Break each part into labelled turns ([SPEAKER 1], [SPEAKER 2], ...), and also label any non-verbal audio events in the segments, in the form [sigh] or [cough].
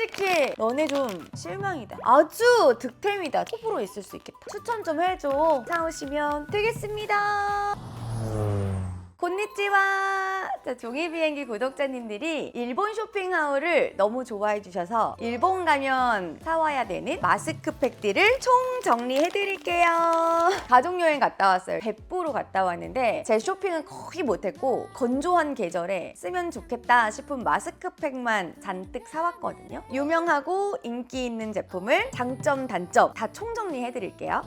[SPEAKER 1] 솔직히 너네 좀 실망이다. 아주 득템이다. 톱으로 있을 수 있겠다. 추천 좀 해줘. 사오시면 되겠습니다. 곤니찌와 자, 종이 비행기 구독자님들이 일본 쇼핑하울을 너무 좋아해 주셔서 일본 가면 사와야 되는 마스크팩들을 총 정리해 드릴게요. 가족 여행 갔다 왔어요. 백부로 갔다 왔는데 제 쇼핑은 거의 못했고 건조한 계절에 쓰면 좋겠다 싶은 마스크팩만 잔뜩 사왔거든요. 유명하고 인기 있는 제품을 장점 단점 다 총 정리해 드릴게요.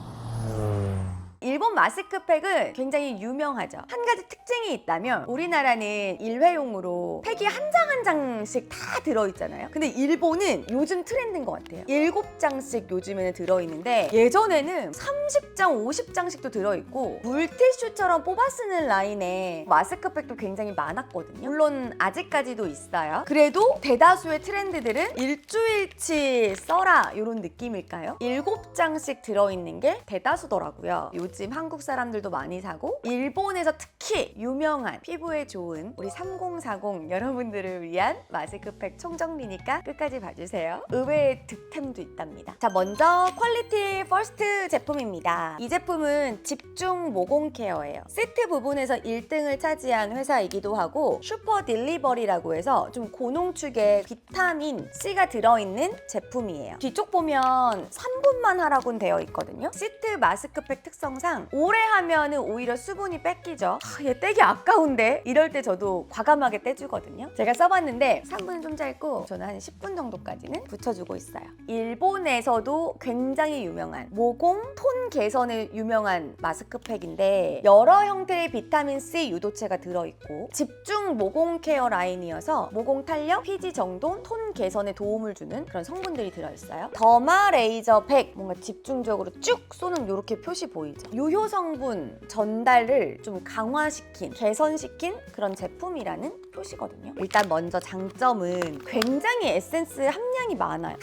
[SPEAKER 1] 일본 마스크팩은 굉장히 유명하죠. 한 가지 특징이 있다면 우리나라는 일회용으로 팩이 한 장 한 장씩 다 들어있잖아요. 근데 일본은 요즘 트렌드인 것 같아요. 일곱 장씩 요즘에는 들어있는데 예전에는 30장, 50장씩도 들어있고 물티슈처럼 뽑아 쓰는 라인에 마스크팩도 굉장히 많았거든요. 물론 아직까지도 있어요. 그래도 대다수의 트렌드들은 일주일치 써라 이런 느낌일까요? 일곱 장씩 들어있는 게 대다수더라고요. 한국 사람들도 많이 사고 일본에서 특히 유명한 피부에 좋은 우리 3040 여러분들을 위한 마스크팩 총정리니까 끝까지 봐주세요. 의외의 득템도 있답니다. 자 먼저 퀄리티 퍼스트 제품입니다. 이 제품은 집중 모공 케어예요. 세트 부분에서 1등을 차지한 회사이기도 하고 슈퍼 딜리버리라고 해서 좀 고농축의 비타민 C가 들어있는 제품이에요. 뒤쪽 보면 3분만 하라고는 되어 있거든요. 시트 마스크팩 특성상 오래 하면은 오히려 수분이 뺏기죠. 아, 얘 떼기 아까운데 이럴 때 저도 과감하게 떼주거든요. 제가 써봤는데 3분은 좀 짧고 저는 한 10분 정도까지는 붙여주고 있어요. 일본에서도 굉장히 유명한 모공 톤 개선에 유명한 마스크팩인데 여러 형태의 비타민 C 유도체가 들어있고 집중 모공 케어 라인이어서 모공 탄력, 피지 정돈, 톤 개선에 도움을 주는 그런 성분들이 들어있어요. 더마 레이저 팩 뭔가 집중적으로 쭉 쏘는 이렇게 표시 보이죠. 유효 성분 전달을 좀 강화시킨, 개선시킨 그런 제품이라는 표시거든요. 일단 먼저 장점은 굉장히 에센스 함량이 많아요.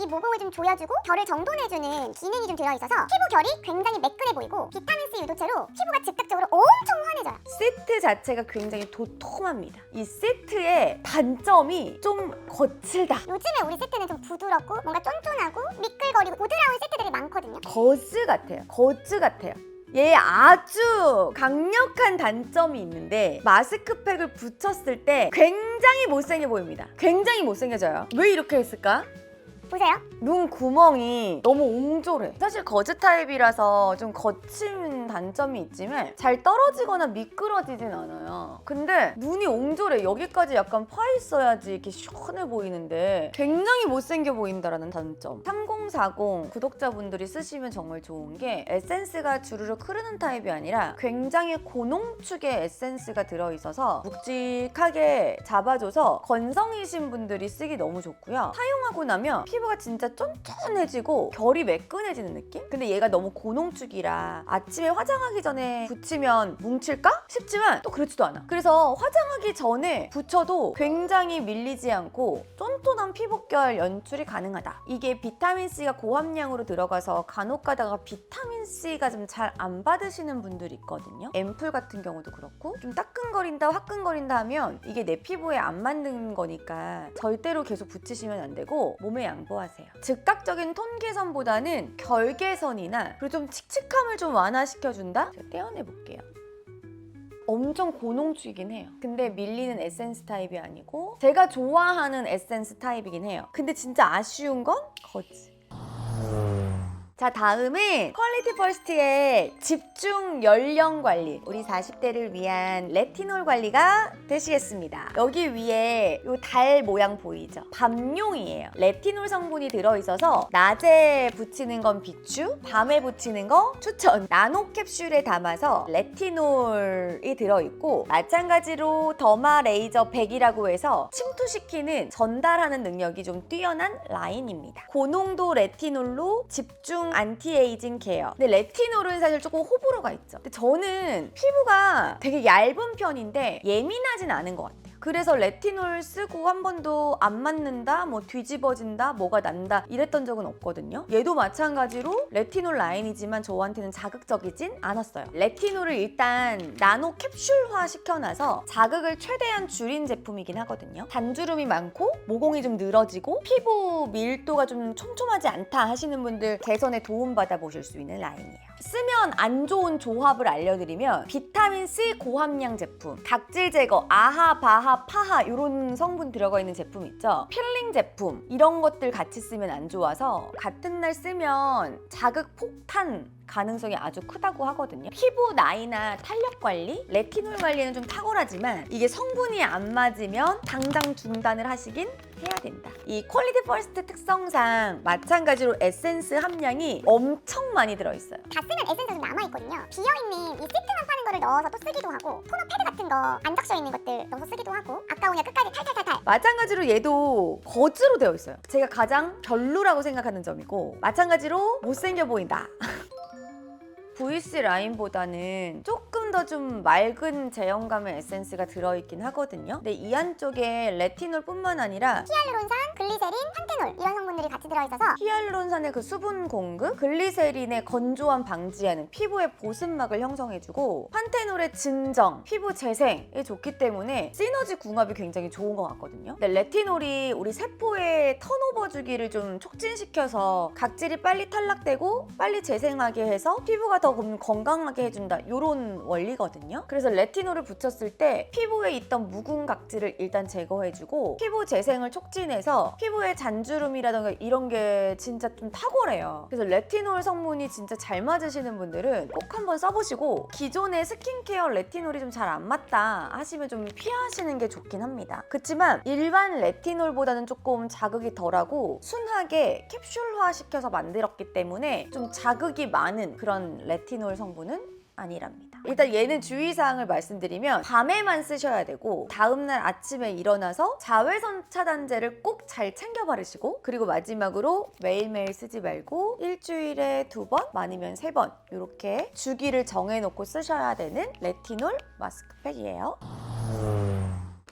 [SPEAKER 2] 이 모공을 좀 조여주고 결을 정돈해주는 기능이 좀 들어있어서 피부 결이 굉장히 매끈해 보이고 비타민C 유도체로 피부가 즉각적으로 엄청 환해져요.
[SPEAKER 1] 세트 자체가 굉장히 도톰합니다. 이 세트의 단점이 좀 거칠다.
[SPEAKER 2] 요즘에 우리 세트는 좀 부드럽고 뭔가 쫀쫀하고 미끌거리고 부드러운 세트들이 많거든요.
[SPEAKER 1] 거즈 같아요. 거즈 같아요. 얘 아주 강력한 단점이 있는데 마스크팩을 붙였을 때 굉장히 못생겨 보입니다. 굉장히 못생겨져요. 왜 이렇게 했을까?
[SPEAKER 2] 보세요.
[SPEAKER 1] 눈 구멍이 너무 옹졸해. 사실 거즈 타입이라서 좀 거친 단점이 있지만 잘 떨어지거나 미끄러지진 않아요. 근데 눈이 옹졸해. 여기까지 약간 파 있어야지 이렇게 시원해 보이는데 굉장히 못생겨 보인다라는 단점. 3040 구독자분들이 쓰시면 정말 좋은 게 에센스가 주르륵 흐르는 타입이 아니라 굉장히 고농축의 에센스가 들어있어서 묵직하게 잡아줘서 건성이신 분들이 쓰기 너무 좋고요. 사용하고 나면 피부 가 진짜 쫀쫀해지고 결이 매끈해지는 느낌? 근데 얘가 너무 고농축이라 아침에 화장하기 전에 붙이면 뭉칠까? 싶지만 또 그렇지도 않아. 그래서 화장하기 전에 붙여도 굉장히 밀리지 않고 쫀쫀한 피부결 연출이 가능하다. 이게 비타민C가 고함량으로 들어가서 간혹 가다가 비타민C가 좀 잘 안 받으시는 분들이 있거든요. 앰플 같은 경우도 그렇고 좀 따끈거린다, 화끈거린다 하면 이게 내 피부에 안 맞는 거니까 절대로 계속 붙이시면 안 되고 몸에 양보 하세요. 즉각적인 톤 개선보다는 결 개선이나 그리고 좀 칙칙함을 좀 완화시켜준다? 제가 떼어내 볼게요. 엄청 고농축이긴 해요. 근데 밀리는 에센스 타입이 아니고 제가 좋아하는 에센스 타입이긴 해요. 근데 진짜 아쉬운 건 거지. 자 다음은 퀄리티 퍼스트의 집중 연령 관리. 우리 40대를 위한 레티놀 관리가 되시겠습니다. 여기 위에 이달 모양 보이죠? 밤용이에요. 레티놀 성분이 들어있어서 낮에 붙이는 건 비추 밤에 붙이는 거 추천. 나노 캡슐에 담아서 레티놀이 들어있고 마찬가지로 더마 레이저 100이라고 해서 침투시키는 전달하는 능력이 좀 뛰어난 라인입니다. 고농도 레티놀로 집중 안티에이징 케어. 근데 레티놀은 사실 조금 호불호가 있죠. 근데 저는 피부가 되게 얇은 편인데 예민하진 않은 것 같아요. 그래서 레티놀 쓰고 한 번도 안 맞는다, 뭐 뒤집어진다, 뭐가 난다 이랬던 적은 없거든요. 얘도 마찬가지로 레티놀 라인이지만 저한테는 자극적이진 않았어요. 레티놀을 일단 나노 캡슐화 시켜놔서 자극을 최대한 줄인 제품이긴 하거든요. 단주름이 많고 모공이 좀 늘어지고 피부 밀도가 좀 촘촘하지 않다 하시는 분들 개선에 도움받아 보실 수 있는 라인이에요. 쓰면 안 좋은 조합을 알려드리면 비타민 C 고함량 제품, 각질 제거, 아하, 바하, 파하 이런 성분 들어가 있는 제품 있죠. 필링 제품 이런 것들 같이 쓰면 안 좋아서 같은 날 쓰면 자극 폭탄 가능성이 아주 크다고 하거든요. 피부 나이나 탄력 관리, 레티놀 관리는 좀 탁월하지만 이게 성분이 안 맞으면 당장 중단을 하시긴 해야 된다. 이 퀄리티 퍼스트 특성상 마찬가지로 에센스 함량이 엄청 많이 들어있어요.
[SPEAKER 2] 다 쓰면 에센스가 좀 남아있거든요. 비어있는 이 시트만 파는 거를 넣어서 또 쓰기도 하고 토너 패드 같은 거 안 적셔있는 것들 넣어서 쓰기도 하고 아까우니까 끝까지 탈탈탈탈
[SPEAKER 1] 마찬가지로 얘도 거즈로 되어 있어요. 제가 가장 별로라고 생각하는 점이고 마찬가지로 못생겨 보인다. [laughs] VC 라인보다는 조금 더 좀 맑은 제형감의 에센스가 들어있긴 하거든요. 근데 이 안쪽에 레티놀뿐만 아니라
[SPEAKER 2] 히알루론산, 글리세린, 판테놀 이런 성분들이 같이 들어있어서
[SPEAKER 1] 히알루론산의 그 수분 공급, 글리세린의 건조함 방지하는 피부의 보습막을 형성해주고 판테놀의 진정, 피부 재생에 좋기 때문에 시너지 궁합이 굉장히 좋은 것 같거든요. 근데 레티놀이 우리 세포의 턴오버 주기를 좀 촉진시켜서 각질이 빨리 탈락되고 빨리 재생하게 해서 피부가 더 건- 건강하게 해준다 이런 원리 거든요. 그래서 레티놀을 붙였을 때 피부에 있던 묵은 각질을 일단 제거해주고 피부 재생을 촉진해서 피부의 잔주름이라던가 이런 게 진짜 좀 탁월해요. 그래서 레티놀 성분이 진짜 잘 맞으시는 분들은 꼭 한번 써보시고 기존의 스킨케어 레티놀이 좀 잘 안 맞다 하시면 좀 피하시는 게 좋긴 합니다. 그렇지만 일반 레티놀보다는 조금 자극이 덜하고 순하게 캡슐화 시켜서 만들었기 때문에 좀 자극이 많은 그런 레티놀 성분은 아니랍니다. 일단 얘는 주의사항을 말씀드리면 밤에만 쓰셔야 되고 다음날 아침에 일어나서 자외선 차단제를 꼭 잘 챙겨 바르시고 그리고 마지막으로 매일매일 쓰지 말고 일주일에 두 번, 많으면 세 번 이렇게 주기를 정해놓고 쓰셔야 되는 레티놀 마스크팩이에요.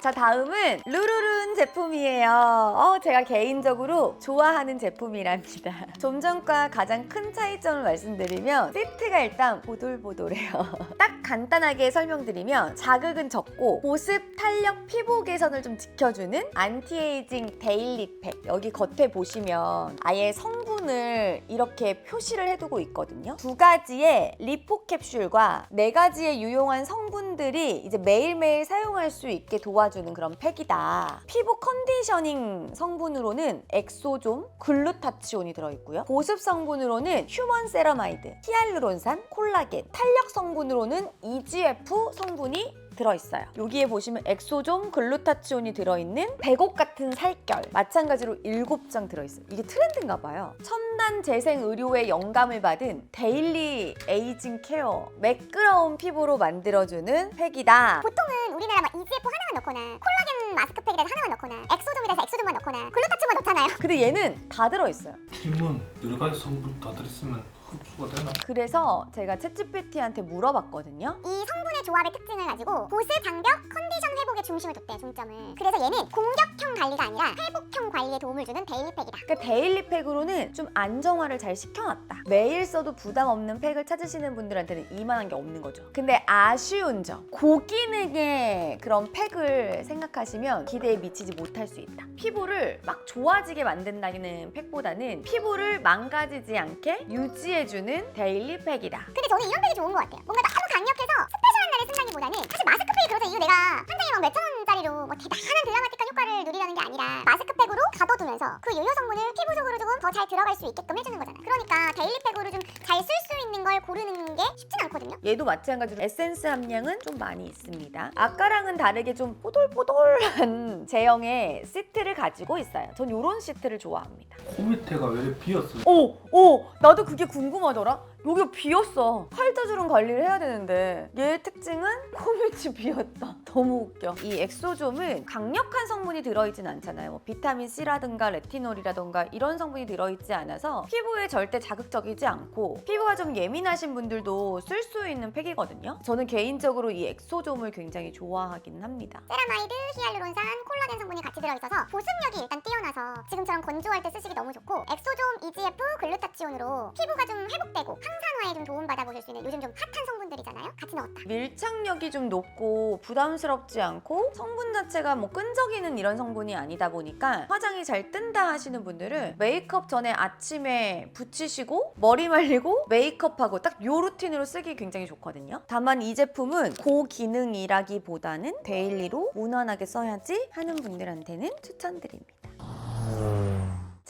[SPEAKER 1] 자 다음은 루루룬 제품이에요. 어, 제가 개인적으로 좋아하는 제품이랍니다. [laughs] 좀 전과 가장 큰 차이점을 말씀드리면 세트가 일단 보돌보돌해요. [laughs] 딱 간단하게 설명드리면 자극은 적고 보습, 탄력, 피부 개선을 좀 지켜주는 안티에이징 데일리 팩. 여기 겉에 보시면 아예 성분 을 이렇게 표시를 해두고 있거든요. 두 가지의 리포 캡슐과 네 가지의 유용한 성분들이 이제 매일매일 사용할 수 있게 도와주는 그런 팩이다. 피부 컨디셔닝 성분으로는 엑소좀, 글루타치온이 들어있고요. 보습 성분으로는 휴먼 세라마이드, 히알루론산, 콜라겐, 탄력 성분으로는 EGF 성분이 들어있어요. 여기에 보시면 엑소좀, 글루타치온이 들어있는 백옥 같은 살결 마찬가지로 7장 들어있어요. 이게 트렌드인가 봐요. 첨단 재생 의료의 영감을 받은 데일리 에이징 케어 매끄러운 피부로 만들어주는 팩이다.
[SPEAKER 2] 보통은 우리나라 막 EGF 하나만 넣거나 콜라겐 마스크팩이라서 하나만 넣거나 엑소좀이라서 엑소좀만 넣거나 글루타치온만 넣잖아요.
[SPEAKER 1] 근데 얘는 다 들어있어요.
[SPEAKER 3] 팀은 여러 가지 성분 다 들었으면 흡수가 되나?
[SPEAKER 1] 그래서 제가 챗GPT한테 물어봤거든요.
[SPEAKER 2] 이 성분의 조합의 특징을 가지고 보습, 장벽, 컨디션 회복 에 중심을 뒀대요, 중점을. 그래서 얘는 공격형 관리가 아니라 회복형 관리에 도움을 주는 데일리팩이다.
[SPEAKER 1] 그러니까 데일리 팩으로는 좀 안정화를 잘 시켜놨다. 매일 써도 부담 없는 팩을 찾으시는 분들한테는 이만한 게 없는 거죠. 근데 아쉬운 점, 고기능의 그런 팩을 생각하시면 기대에 미치지 못할 수 있다. 피부를 막 좋아지게 만든다는 팩보다는 피부를 망가지지 않게 유지해주는 데일리 팩이다.
[SPEAKER 2] 근데 저는 이런 팩이 좋은 것 같아요. 뭔가 너무 강력해서 스페셜한 날에 쓴다기보다는 사실 마스크팩이 그러자 이유 내가 한 장에 막 몇천 원짜리로 뭐 대단한 드라마틱한 효과를 누리려는 게 아니라 마스크팩으로 가둬두면서 그 유효 성분을 피부 속으로 조금 더 잘 들어갈 수 있게끔 해주는 거잖아. 그러니까 데일리팩으로 좀 잘 쓸 수 있는 걸 고르는 게 쉽진 않거든요.
[SPEAKER 1] 얘도 마찬가지로 에센스 함량은 좀 많이 있습니다. 아까랑은 다르게 좀 뽀돌뽀돌한 [laughs] 제형의 시트를 가지고 있어요. 전 이런 시트를 좋아합니다.
[SPEAKER 3] 코 밑에가 왜 이렇게 비었어?
[SPEAKER 1] 오, 오, 나도 그게 궁금하더라. 여기가 비었어. 팔자주름 관리를 해야 되는데 얘 특징은 [laughs] 코밑이 비었다. 너무 웃겨. 이 엑소좀은 강력한 성분이 들어있진 않잖아요. 뭐 비타민 C라든가 레티놀이라든가 이런 성분이 들어있지 않아서 피부에 절대 자극적이지 않고 피부가 좀 예민하신 분들도 쓸 수 있는 팩이거든요. 저는 개인적으로 이 엑소좀을 굉장히 좋아하긴 합니다.
[SPEAKER 2] 세라마이드, 히알루론산, 콜라겐 성분이 같이 들어있어서 보습력이 일단 뛰어나서 지금처럼 건조할 때 쓰시기 너무 좋고 엑소좀 EGF 글루타치온으로 피부가 좀 회복되고 항산화에 좀 도움받아 보실 수 있는 요즘 좀 핫한 성분들이잖아요. 같이 넣었다.
[SPEAKER 1] 밀착력이 좀 높고 부담스럽지 않고 성분 자체가 뭐 끈적이는 이런 성분이 아니다 보니까 화장이 잘 뜬다 하시는 분들은 메이크업 전에 아침에 붙이시고 머리 말리고 메이크업하고 딱 요 루틴으로 쓰기 굉장히 좋거든요. 다만 이 제품은 고기능이라기보다는 데일리로 무난하게 써야지 하는 분들한테는 추천드립니다.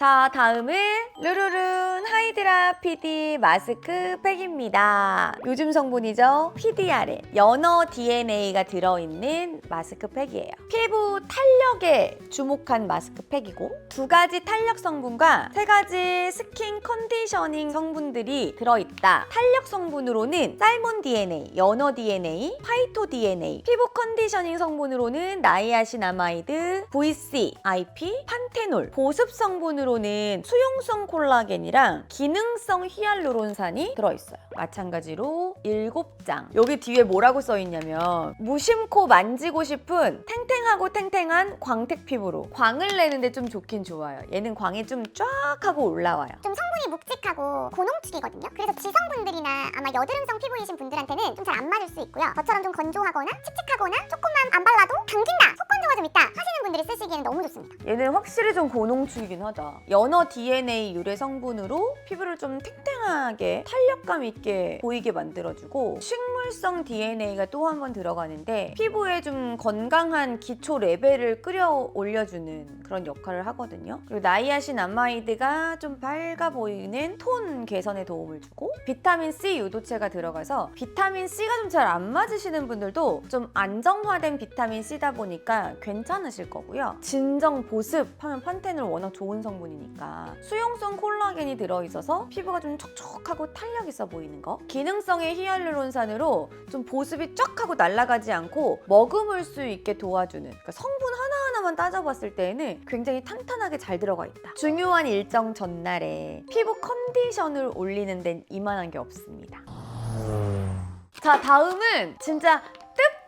[SPEAKER 1] 자, 다음은 루루룬 하이드라 PD 마스크 팩입니다. 요즘 성분이죠. PDRN, 연어 DNA가 들어있는 마스크 팩이에요. 피부 탄력에 주목한 마스크 팩이고 두 가지 탄력 성분과 세 가지 스킨 컨디셔닝 성분들이 들어있다. 탄력 성분으로는 살몬 DNA, 연어 DNA, 파이토 DNA, 피부 컨디셔닝 성분으로는 나이아신 아마이드, VC, IP, 판테놀, 보습 성분으로 는 수용성 콜라겐이랑 기능성 히알루론산이 들어있어요. 마찬가지로 7장. 여기 뒤에 뭐라고 써있냐면 무심코 만지고 싶은 탱탱하고 탱탱한 광택 피부로 광을 내는데 좀 좋긴 좋아요. 얘는 광이 좀 쫙 하고 올라와요.
[SPEAKER 2] 좀 성분이 묵직하고 고농축이거든요. 그래서 지성분들이나 아마 여드름성 피부이신 분들한테는 좀 잘 안 맞을 수 있고요. 저처럼 좀 건조하거나 칙칙하거나 조금만 안 발라도 당긴다, 속건조가 좀 있다 하시는 분들이 쓰시기에는 너무 좋습니다.
[SPEAKER 1] 얘는 확실히 좀 고농축이긴 하다. 연어 DNA 유래 성분으로 피부를 좀 탱탱하게 탄력감 있게 보이게 만들어주고 식물 성 DNA가 또 한 번 들어가는데 피부에 좀 건강한 기초 레벨을 끌어 올려주는 그런 역할을 하거든요. 그리고 나이아신 암마이드가 좀 밝아 보이는 톤 개선에 도움을 주고 비타민 C 유도체가 들어가서 비타민 C가 좀 잘 안 맞으시는 분들도 좀 안정화된 비타민 C다 보니까 괜찮으실 거고요. 진정 보습 하면 판테놀 워낙 좋은 성분이니까 수용성 콜라겐이 들어있어서 피부가 좀 촉촉하고 탄력 있어 보이는 거. 기능성의 히알루론산으로 좀 보습이 쫙 하고 날아가지 않고 머금을 수 있게 도와주는 그러니까 성분 하나하나만 따져봤을 때에는 굉장히 탄탄하게 잘 들어가 있다. 중요한 일정 전날에 피부 컨디션을 올리는 데는 이만한 게 없습니다. 자, 다음은 진짜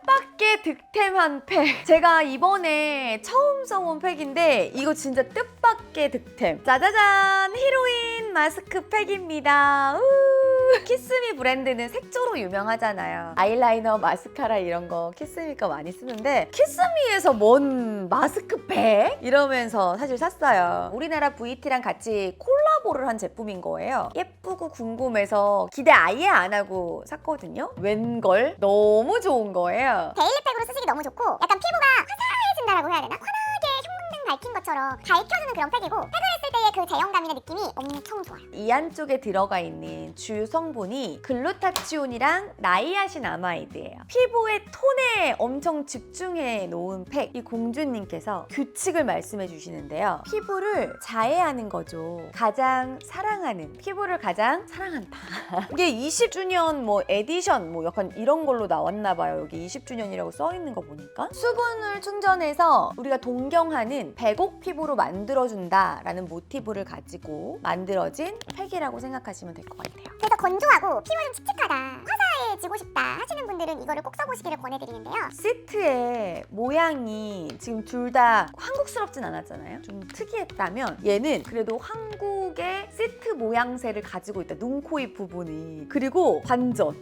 [SPEAKER 1] 뜻밖의 득템한 팩. 제가 이번에 처음 써본 팩인데 이거 진짜 뜻밖의 득템. 짜자잔! 히로인 마스크 팩입니다. 우! 키스미 브랜드는 색조로 유명하잖아요. 아이라이너, 마스카라 이런 거 키스미 거 많이 쓰는데 키스미에서 뭔 마스크팩? 이러면서 사실 샀어요. 우리나라 VT랑 같이 콜라보를 한 제품인 거예요. 예쁘고 궁금해서 기대 아예 안 하고 샀거든요. 웬걸? 너무 좋은 거예요.
[SPEAKER 2] 데일리팩으로 쓰시기 너무 좋고 약간 피부가 화사해진다라고 해야 되나? 형광등 밝힌 것처럼 밝혀주는 그런 팩이고 팩을 했을 때의 그 제형감이나 느낌이 엄청 좋아요.
[SPEAKER 1] 이 안쪽에 들어가 있는 주요 성분이 글루타치온이랑 나이아신 아마이드예요. 피부의 톤에 엄청 집중해 놓은 팩. 이 공주님께서 규칙을 말씀해 주시는데요. 피부를 자해하는 거죠. 가장 사랑하는 피부를 가장 사랑한다. [laughs] 이게 20주년 뭐 에디션 뭐 약간 이런 걸로 나왔나 봐요. 여기 20주년이라고 써 있는 거 보니까 수분을 충전해서 우리가 동경하는 백옥 피부로 만들어준다라는 모티브를 가지고 만들어진 팩이라고 생각하시면 될 것 같아요.
[SPEAKER 2] 그래서 건조하고 피부가 좀 칙칙하다, 화사해지고 싶다 하시는 분들은 이거를 꼭 써보시기를 권해드리는데요.
[SPEAKER 1] 시트의 모양이 지금 둘 다 한국스럽진 않았잖아요. 좀 특이했다면 얘는 그래도 한국의 시트 모양새를 가지고 있다. 눈, 코, 입 부분이. 그리고 반전.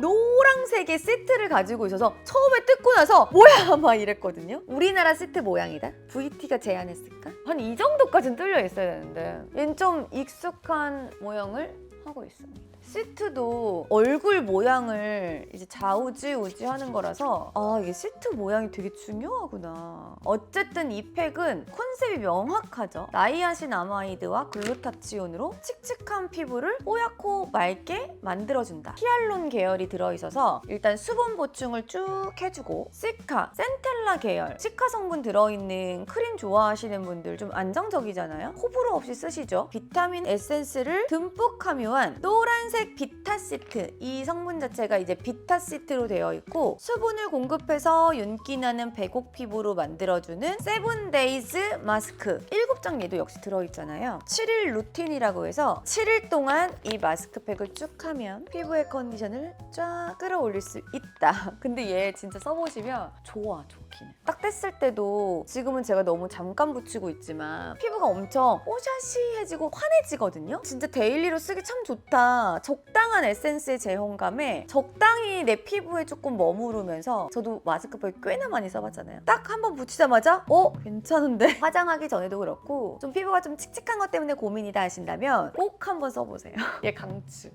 [SPEAKER 1] 노란색의 시트를 가지고 있어서 처음에 뜯고 나서 뭐야 [laughs] 막 이랬거든요. 우리나라 시트 모양이다. VT가 제안했을까? 한 이 정도까지는 뚫려 있어야 되는데 얘는 좀 익숙한 모양을 하고 있습니다. 시트도 얼굴 모양을 이제 좌우지우지 하는 거라서 아 이게 시트 모양이 되게 중요하구나. 어쨌든 이 팩은 컨셉이 명확하죠. 나이아신 아마이드와 글루타치온으로 칙칙한 피부를 뽀얗고 맑게 만들어준다. 히알론 계열이 들어있어서 일단 수분 보충을 쭉 해주고 시카, 센텔라 계열 시카 성분 들어있는 크림 좋아하시는 분들 좀 안정적이잖아요. 호불호 없이 쓰시죠. 비타민 에센스를 듬뿍 함유한 노란색 비타시트 이 성분 자체가 이제 비타시트로 되어 있고 수분을 공급해서 윤기 나는 배곡 피부로 만들어주는 세븐데이즈 마스크. 7장 얘도 역시 들어있잖아요. 7일 루틴이라고 해서 7일 동안 이 마스크팩을 쭉 하면 피부의 컨디션을 쫙 끌어올릴 수 있다. [laughs] 근데 얘 진짜 써보시면 좋아 좋기는. 딱 뗐을 때도 지금은 제가 너무 잠깐 붙이고 있지만 피부가 엄청 뽀샤시해지고 환해지거든요? 진짜 데일리로 쓰기 참 좋다 적당한 에센스의 제형감에 적당히 내 피부에 조금 머무르면서 저도 마스크팩 꽤나 많이 써봤잖아요 딱 한 번 붙이자마자 어? 괜찮은데? [laughs] 화장하기 전에도 그렇고 좀 피부가 좀 칙칙한 것 때문에 고민이다 하신다면 꼭 한번 써보세요 [laughs] 얘 강추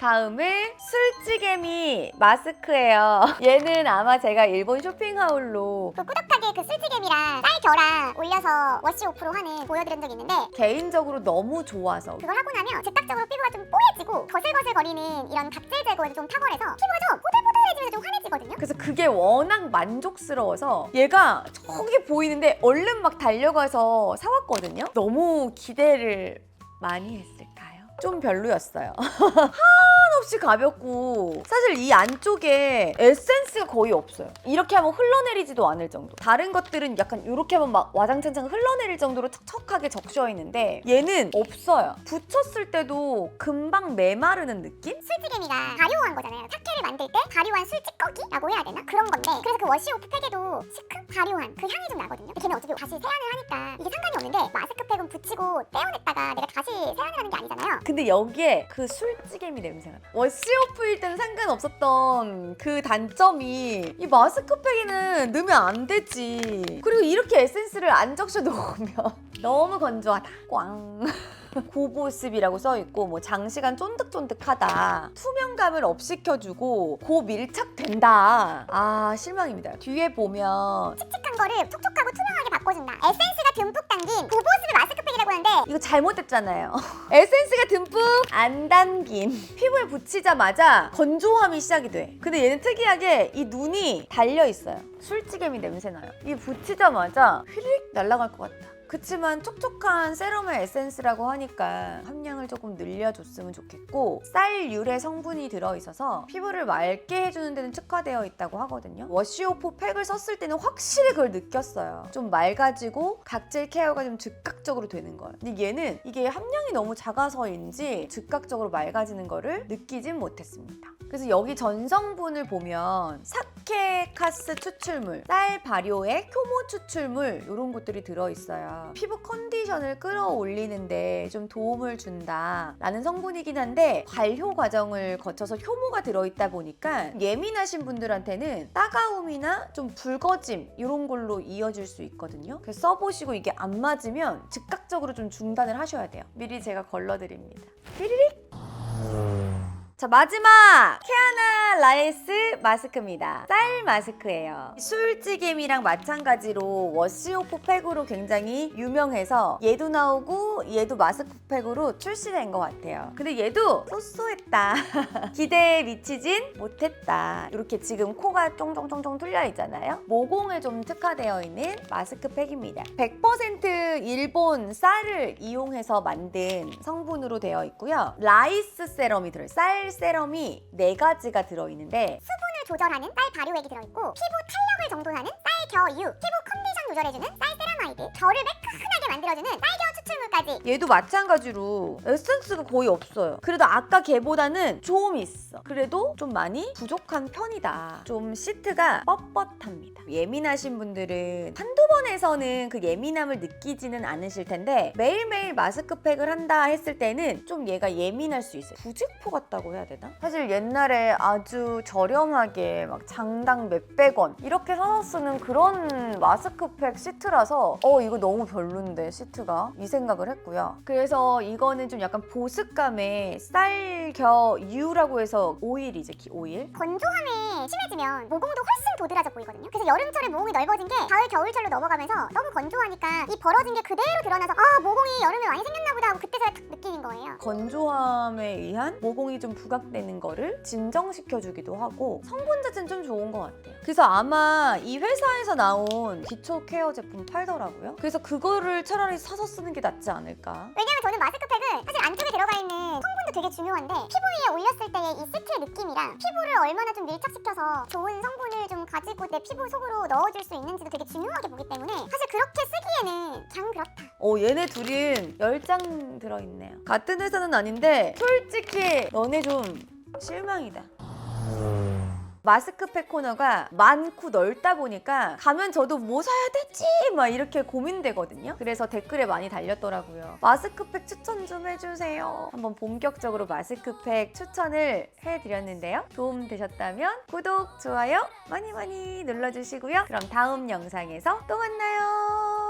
[SPEAKER 1] 다음은 술찌개미 마스크예요. [laughs] 얘는 아마 제가 일본 쇼핑하울로
[SPEAKER 2] 그 꾸덕하게 그 술찌개미랑 쌀 겨랑 올려서 워시 오프로 하는 보여드린 적 있는데
[SPEAKER 1] 개인적으로 너무 좋아서
[SPEAKER 2] 그걸 하고 나면 즉각적으로 피부가 좀 뽀얘지고 거슬거슬거리는 이런 각질 제거에도 좀 탁월해서 피부가 좀 뽀들뽀들해지면서 좀 환해지거든요.
[SPEAKER 1] 그래서 그게 워낙 만족스러워서 얘가 저기 보이는데 얼른 막 달려가서 사왔거든요. 너무 기대를 많이 했을까요? 좀 별로였어요. [laughs] 한없이 가볍고 사실 이 안쪽에 에센스가 거의 없어요. 이렇게 하면 흘러내리지도 않을 정도. 다른 것들은 약간 이렇게 하면 막 와장창창 흘러내릴 정도로 척척하게 적셔 있는데 얘는 없어요. 붙였을 때도 금방 메마르는 느낌?
[SPEAKER 2] 술찌개미가 발효한 거잖아요. 사케를 만들 때 발효한 술찌꺼기라고 해야 되나? 그런 건데 그래서 그 워시오프 팩에도 시큼 발효한 그 향이 좀 나거든요. 걔는 어차피 다시 세안을 하니까 이게 상관이 없는데 마스크팩은 붙이고 떼어냈다가 내가 다시 세안을 하는 게 아니잖아요.
[SPEAKER 1] 근데 여기에 그 술찌개미 냄새가 나. 워시오프일 때는 상관없었던 그 단점이 이 마스크팩에는 넣으면 안 되지. 그리고 이렇게 에센스를 안 적셔 [laughs] 놓으면 너무 건조하다. 꽝. 고보습이라고 써 있고 뭐 장시간 쫀득쫀득하다 투명감을 업시켜주고 고밀착된다 아 실망입니다 뒤에 보면
[SPEAKER 2] 칙칙한 거를 촉촉하고 투명하게 바꿔준다. 에센스가 듬뿍 담긴 고보습 마스크팩이라고 하는데
[SPEAKER 1] 이거 잘못됐잖아요. [laughs] 에센스가 듬뿍 안 담긴 피부에 붙이자마자 건조함이 시작이 돼. 근데 얘는 특이하게 이 눈이 달려 있어요. 술찌개미 냄새 나요. 이 붙이자마자 휘릭 날아갈 것 같다. 그치만 촉촉한 세럼의 에센스라고 하니까 함량을 조금 늘려줬으면 좋겠고 쌀 유래 성분이 들어있어서 피부를 맑게 해주는 데는 특화되어 있다고 하거든요. 워시오프 팩을 썼을 때는 확실히 그걸 느꼈어요. 좀 맑아지고 각질 케어가 좀 즉각적으로 되는 거예요. 근데 얘는 이게 함량이 너무 작아서인지 즉각적으로 맑아지는 거를 느끼진 못했습니다. 그래서 여기 전성분을 보면 사케카스 추출물, 쌀 발효액, 효모 추출물 이런 것들이 들어있어요. 피부 컨디션을 끌어올리는데 좀 도움을 준다라는 성분이긴 한데 발효 과정을 거쳐서 효모가 들어있다 보니까 예민하신 분들한테는 따가움이나 좀 붉어짐 이런 걸로 이어질 수 있거든요. 그래서 써보시고 이게 안 맞으면 즉각적으로 좀 중단을 하셔야 돼요. 미리 제가 걸러드립니다. 삐리릭! 자 마지막 케아나 라이스 마스크입니다. 쌀 마스크예요. 술찌개미랑 마찬가지로 워시오프 팩으로 굉장히 유명해서 얘도 나오고 얘도 마스크팩으로 출시된 것 같아요. 근데 얘도 쏘쏘했다. [laughs] 기대에 미치진 못했다. 이렇게 지금 코가 쫑쫑쫑쫑 뚫려 있잖아요. 모공에 좀 특화되어 있는 마스크팩입니다. 100% 일본 쌀을 이용해서 만든 성분으로 되어 있고요. 라이스 세럼이 들어요. 쌀 세럼이 네 가지가 들어있는데
[SPEAKER 2] 수분을 조절하는 쌀 발효액이 들어있고 피부 탄력을 정돈하는 쌀 겨유, 피부 컨디션 조절해주는 쌀 세라마이드, 결을 매끈하게 만들어주는 쌀겨 추출물까지
[SPEAKER 1] 얘도 마찬가지로 에센스가 거의 없어요. 그래도 아까 걔보다는 좀 있어. 그래도 좀 많이 부족한 편이다. 좀 시트가 뻣뻣합니다. 예민하신 분들은 한두 번 초반에서는 그 예민함을 느끼지는 않으실 텐데 매일매일 마스크팩을 한다 했을 때는 좀 얘가 예민할 수 있어요. 부직포 같다고 해야 되나? 사실 옛날에 아주 저렴하게 막 장당 몇백 원 이렇게 사서 쓰는 그런 마스크팩 시트라서 어 이거 너무 별론데 시트가 이 생각을 했고요. 그래서 이거는 좀 약간 보습감에 쌀겨 유라고 해서 오일이죠, 기- 오일.
[SPEAKER 2] 건조 심해지면 모공도 훨씬 도드라져 보이거든요. 그래서 여름철에 모공이 넓어진 게 가을 겨울철로 넘어가면서 너무 건조하니까 이 벌어진 게 그대로 드러나서 아 모공이 여름에 많이 생겼나 보다 하고 그때서야 딱 느끼는 거예요.
[SPEAKER 1] 건조함에 의한 모공이 좀 부각되는 거를 진정시켜주기도 하고 성분 자체는 좀 좋은 것 같아요. 그래서 아마 이 회사에서 나온 기초 케어 제품 팔더라고요. 그래서 그거를 차라리 사서 쓰는 게 낫지 않을까.
[SPEAKER 2] 왜냐면 저는 마스크팩은 사실 안쪽에 들어가 있는 성분도 되게 중요한데 피부 위에 올렸을 때의 이 시트의 느낌이랑 피부를 얼마나 좀 밀착시켜서 좋은 성분을 좀 가지고 내 피부 속으로 넣어줄 수 있는지도 되게 중요하게 보기 때문에 사실 그렇게 쓰기에는 장 그렇다.
[SPEAKER 1] 어, 얘네 둘은 10장 들어있네요. 같은 회사는 아닌데 솔직히 너네 좀 실망이다. 마스크팩 코너가 많고 넓다 보니까 가면 저도 뭐 사야 되지? 막 이렇게 고민되거든요. 그래서 댓글에 많이 달렸더라고요. 마스크팩 추천 좀 해주세요. 한번 본격적으로 마스크팩 추천을 해드렸는데요. 도움 되셨다면 구독, 좋아요 많이 많이 눌러주시고요. 그럼 다음 영상에서 또 만나요.